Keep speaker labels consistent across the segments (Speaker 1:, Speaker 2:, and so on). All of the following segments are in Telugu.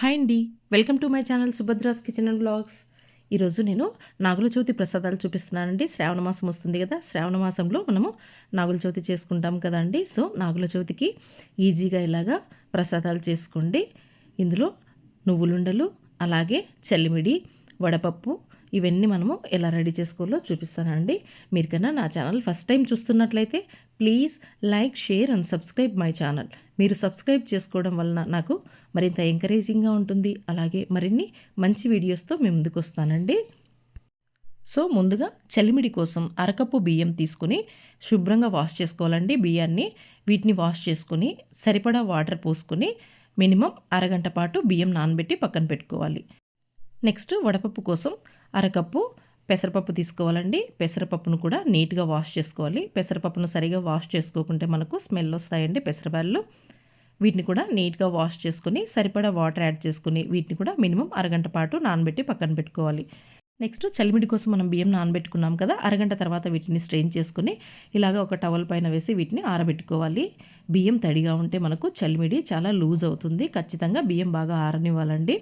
Speaker 1: హాయ్ అండి. Welcome to my channel Subhadra's kitchen and blogs. ఈరోజు నేను నాగుల చవితి ప్రసాదాలు చూపిస్తున్నానండి. శ్రావణ మాసం వస్తుంది కదా శ్రావణ మాసంలో మనము నాగుల చవితి చేసుకుంటాం కదండి సో నాగుల చవితికి ఈజీగా ఇలాగా ప్రసాదాలు చేసుకోండి. ఇందులో నువ్వులుండలు అలాగే చల్లిమిడి వడపప్పు ఇవన్నీ మనము ఎలా రెడీ చేసుకోవాలో చూపిస్తానండి. మీరు కన్నా నా ఛానల్ ఫస్ట్ టైం చూస్తున్నట్లయితే please like share and subscribe my channel. మీరు సబ్స్క్రైబ్ చేసుకోవడం వలన నాకు మరింత ఎంకరేజింగ్గా ఉంటుంది. అలాగే మరిన్ని మంచి వీడియోస్తో మేము ముందుకు వస్తానండి. సో ముందుగా చలిమిడి కోసం అరకప్పు బియ్యం తీసుకుని శుభ్రంగా వాష్ చేసుకోవాలండి. బియ్యాన్ని వీటిని వాష్ చేసుకొని సరిపడా వాటర్ పోసుకొని మినిమం అరగంట పాటు బియ్యం నానబెట్టి పక్కన పెట్టుకోవాలి. నెక్స్ట్ వడపప్పు కోసం అరకప్పు పెసరపప్పు తీసుకోవాలండి. పెసరపప్పును కూడా నీట్గా వాష్ చేసుకోవాలి. పెసరపప్పును సరిగా వాష్ చేసుకోకుంటే మనకు స్మెల్ వస్తాయండి పెసరబాళ్ళు వీటిని కూడా నీట్గా వాష్ చేసుకుని సరిపడా వాటర్ యాడ్ చేసుకుని వీటిని కూడా మినిమం అరగంట పాటు నానబెట్టి పక్కన పెట్టుకోవాలి. నెక్స్ట్ చలిమిడి కోసం మనం బియ్యం నానబెట్టుకున్నాం కదా అరగంట తర్వాత వీటిని స్ట్రెయిన్ చేసుకుని ఇలాగ ఒక టవల్ పైన వేసి వీటిని ఆరబెట్టుకోవాలి. బియ్యం తడిగా ఉంటే మనకు చలిమిడి చాలా లూజ్ అవుతుంది. ఖచ్చితంగా బియ్యం బాగా ఆరనివ్వాలండి.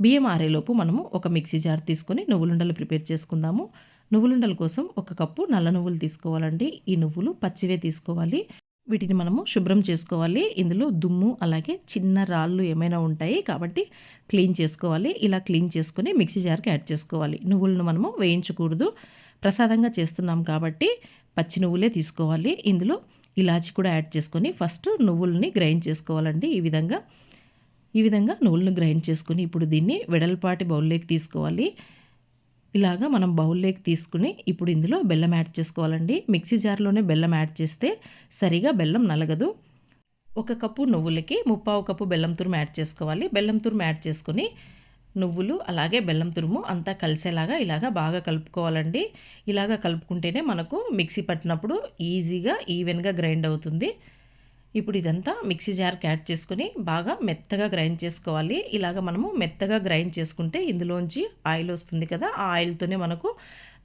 Speaker 1: బియ్యం ఆరేలోపు మనము ఒక మిక్సీ జార్ తీసుకొని నువ్వులుండలు ప్రిపేర్ చేసుకుందాము. నువ్వులుండల కోసం ఒక కప్పు నల్ల నువ్వులు తీసుకోవాలండి. ఈ నువ్వులు పచ్చివే తీసుకోవాలి. వీటిని మనము శుభ్రం చేసుకోవాలి. ఇందులో దుమ్ము అలాగే చిన్న రాళ్ళు ఏమైనా ఉంటాయి కాబట్టి క్లీన్ చేసుకోవాలి. ఇలా క్లీన్ చేసుకుని మిక్సీ జార్కి యాడ్ చేసుకోవాలి. నువ్వులను మనము వేయించకూడదు. ప్రసాదంగా చేస్తున్నాం కాబట్టి పచ్చి నువ్వులే తీసుకోవాలి. ఇందులో ఇలాచి కూడా యాడ్ చేసుకొని ఫస్ట్ నువ్వుల్ని గ్రైండ్ చేసుకోవాలండి. ఈ విధంగా ఈ విధంగా నువ్వులను గ్రైండ్ చేసుకుని ఇప్పుడు దీన్ని వెడల్పాటి బౌల్లోకి తీసుకోవాలి. ఇలాగా మనం బౌల్లోకి తీసుకుని ఇప్పుడు ఇందులో బెల్లం యాడ్ చేసుకోవాలండి. మిక్సీ జార్లోనే బెల్లం యాడ్ చేస్తే సరిగా బెల్లం నలగదు. ఒక కప్పు నువ్వులకి ముప్పావు కప్పు బెల్లం తురుము యాడ్ చేసుకోవాలి. బెల్లం తురుము యాడ్ చేసుకుని నువ్వులు అలాగే బెల్లం తురుము అంతా కలిసేలాగా ఇలాగా బాగా కలుపుకోవాలండి. ఇలాగా కలుపుకుంటేనే మనకు మిక్సీ పట్టినప్పుడు ఈజీగా ఈవెన్గా గ్రైండ్ అవుతుంది. ఇప్పుడు ఇదంతా మిక్సీ జార్కి యాడ్ చేసుకుని బాగా మెత్తగా గ్రైండ్ చేసుకోవాలి. ఇలాగ మనము మెత్తగా గ్రైండ్ చేసుకుంటే ఇందులోంచి ఆయిల్ వస్తుంది కదా ఆ ఆయిల్తోనే మనకు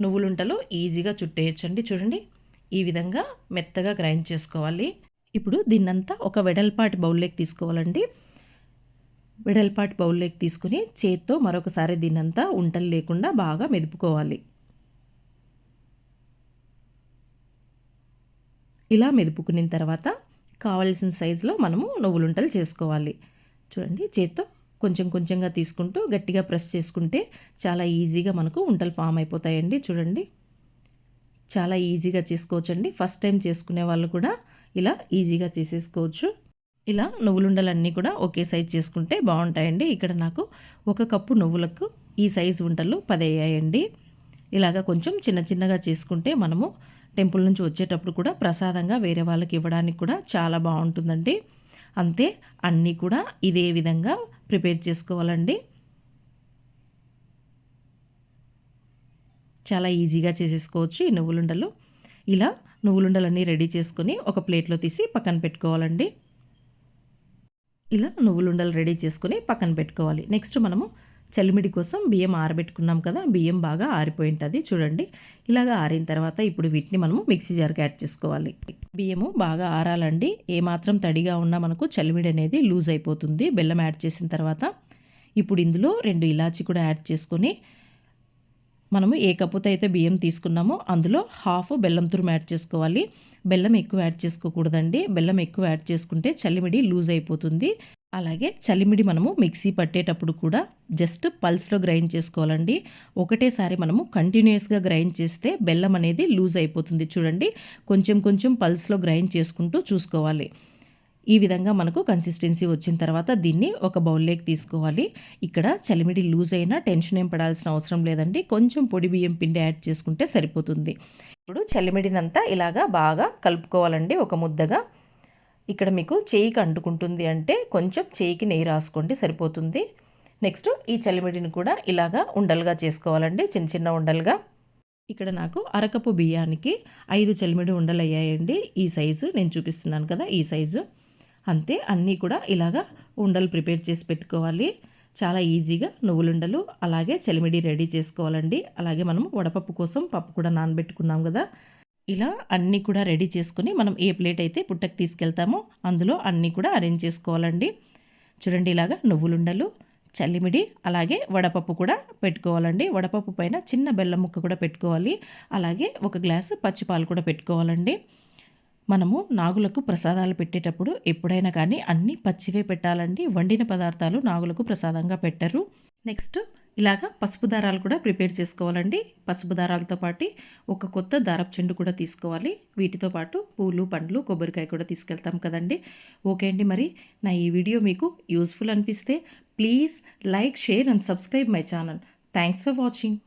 Speaker 1: నువ్వులుంటలు ఈజీగా చుట్టేయచ్చండి. చూడండి ఈ విధంగా మెత్తగా గ్రైండ్ చేసుకోవాలి. ఇప్పుడు దీన్నంతా ఒక వెడల్పాటి బౌల్లోకి తీసుకోవాలండి. వెడల్పాటి బౌల్లోకి తీసుకుని చేత్తో మరొకసారి దీన్నంతా ఉంటలు లేకుండా బాగా మెదుపుకోవాలి. ఇలా మెదుపుకున్న తర్వాత కావలసిన సైజులో మనము నువ్వులుంటలు చేసుకోవాలి. చూడండి చేత్తో కొంచెం కొంచెంగా తీసుకుంటూ గట్టిగా ప్రెస్ చేసుకుంటే చాలా ఈజీగా మనకు ఉంటలు ఫామ్ అయిపోతాయండి. చూడండి చాలా ఈజీగా చేసుకోవచ్చండి. ఫస్ట్ టైం చేసుకునే వాళ్ళు కూడా ఇలా ఈజీగా చేసేసుకోవచ్చు. ఇలా నువ్వులుండలన్నీ కూడా ఒకే సైజ్ చేసుకుంటే బాగుంటాయండి. ఇక్కడ నాకు ఒక కప్పు నువ్వులకు ఈ సైజు ఉంటలు అయ్యాయండి ఇలాగా కొంచెం చిన్న చిన్నగా చేసుకుంటే మనము టెంపుల్ నుంచి వచ్చేటప్పుడు కూడా ప్రసాదంగా వేరే వాళ్ళకి ఇవ్వడానికి కూడా చాలా బాగుంటుందండి. అంతే అన్నీ కూడా ఇదే విధంగా ప్రిపేర్ చేసుకోవాలండి. చాలా ఈజీగా చేసేసుకోవచ్చు ఈ నువ్వులుండలు. ఇలా నువ్వులుండలన్నీ రెడీ చేసుకొని ఒక ప్లేట్లో తీసి పక్కన పెట్టుకోవాలండి. ఇలా నువ్వులుండలు రెడీ చేసుకొని పక్కన పెట్టుకోవాలి. నెక్స్ట్ మనము చలిమిడి కోసం బియ్యం ఆరబెట్టుకున్నాం కదా బియ్యం బాగా ఆరిపోయి ఉంటుంది చూడండి ఇలాగ ఆరిన తర్వాత ఇప్పుడు వీటిని మనము మిక్సీ జార్కి యాడ్ చేసుకోవాలి. బియ్యము బాగా ఆరాలండి. ఏమాత్రం తడిగా ఉన్నా మనకు చలిమిడి అనేది లూజ్ అయిపోతుంది. బెల్లం యాడ్ చేసిన తర్వాత ఇప్పుడు ఇందులో రెండు ఇలాచి కూడా యాడ్ చేసుకొని మనము ఏ కప్పుతో అయితే బియ్యం తీసుకున్నామో అందులో హాఫ్ బెల్లం తురుము యాడ్ చేసుకోవాలి. బెల్లం ఎక్కువ యాడ్ చేసుకోకూడదండి. బెల్లం ఎక్కువ యాడ్ చేసుకుంటే చలిమిడి లూజ్ అయిపోతుంది. అలాగే చలిమిడి మనము మిక్సీ పట్టేటప్పుడు కూడా జస్ట్ పల్స్లో గ్రైండ్ చేసుకోవాలండి. ఒకటేసారి మనము కంటిన్యూస్గా గ్రైండ్ చేస్తే బెల్లం అనేది లూజ్ అయిపోతుంది. చూడండి కొంచెం కొంచెం పల్స్లో గ్రైండ్ చేసుకుంటూ చూసుకోవాలి. ఈ విధంగా మనకు కన్సిస్టెన్సీ వచ్చిన తర్వాత దీన్ని ఒక బౌల్లోకి తీసుకోవాలి. ఇక్కడ చలిమిడి లూజ్ అయినా టెన్షన్ ఏం పడాల్సిన అవసరం లేదండి. కొంచెం పొడి బియ్యం పిండి యాడ్ చేసుకుంటే సరిపోతుంది. ఇప్పుడు చలిమిడినంతా ఇలాగా బాగా కలుపుకోవాలండి ఒక ముద్దగా. ఇక్కడ మీకు చేయికి అంటుకుంటుంది అంటే కొంచెం చేయికి నెయ్యి రాసుకోండి సరిపోతుంది. నెక్స్ట్ ఈ చలిమిడిని కూడా ఇలాగా ఉండలుగా చేసుకోవాలండి చిన్న చిన్న ఉండలుగా. ఇక్కడ నాకు అరకపు బియ్యానికి ఐదు చలిమిడి ఉండలు అయ్యాయండి ఈ సైజు నేను చూపిస్తున్నాను కదా ఈ సైజు. అంతే అన్నీ కూడా ఇలాగా ఉండలు ప్రిపేర్ చేసి పెట్టుకోవాలి. చాలా ఈజీగా నువ్వులుండలు అలాగే చలిమిడి రెడీ చేసుకోవాలండి. అలాగే మనం వడపప్పు కోసం పప్పు కూడా నానబెట్టుకున్నాం కదా ఇలా అన్నీ కూడా రెడీ చేసుకుని మనం ఏ ప్లేట్ అయితే పుట్టకు తీసుకెళ్తామో అందులో అన్నీ కూడా అరేంజ్ చేసుకోవాలండి. చూడండి ఇలాగా నువ్వులుండలు చల్లిమిడి అలాగే వడపప్పు కూడా పెట్టుకోవాలండి. వడపప్పు పైన చిన్న బెల్లం ముక్క కూడా పెట్టుకోవాలి. అలాగే ఒక గ్లాసు పచ్చిపాలు కూడా పెట్టుకోవాలండి. మనము నాగులకు ప్రసాదాలు పెట్టేటప్పుడు ఎప్పుడైనా కానీ అన్నీ పచ్చివే పెట్టాలండి. వండిన పదార్థాలు నాగులకు ప్రసాదంగా పెట్టరు. నెక్స్ట్ ఇలాగా పసుపు దారాలు కూడా ప్రిపేర్ చేసుకోవాలండి. పసుపు దారాలతో పాటు ఒక కొత్త దారపు చెండు కూడా తీసుకోవాలి. వీటితో పాటు పూలు పండ్లు కొబ్బరికాయ కూడా తీసుకెళ్తాం కదండి. ఓకే అండి మరి. నా ఈ వీడియో మీకు యూస్ఫుల్ అనిపిస్తే please like share and subscribe my channel. Thanks for watching.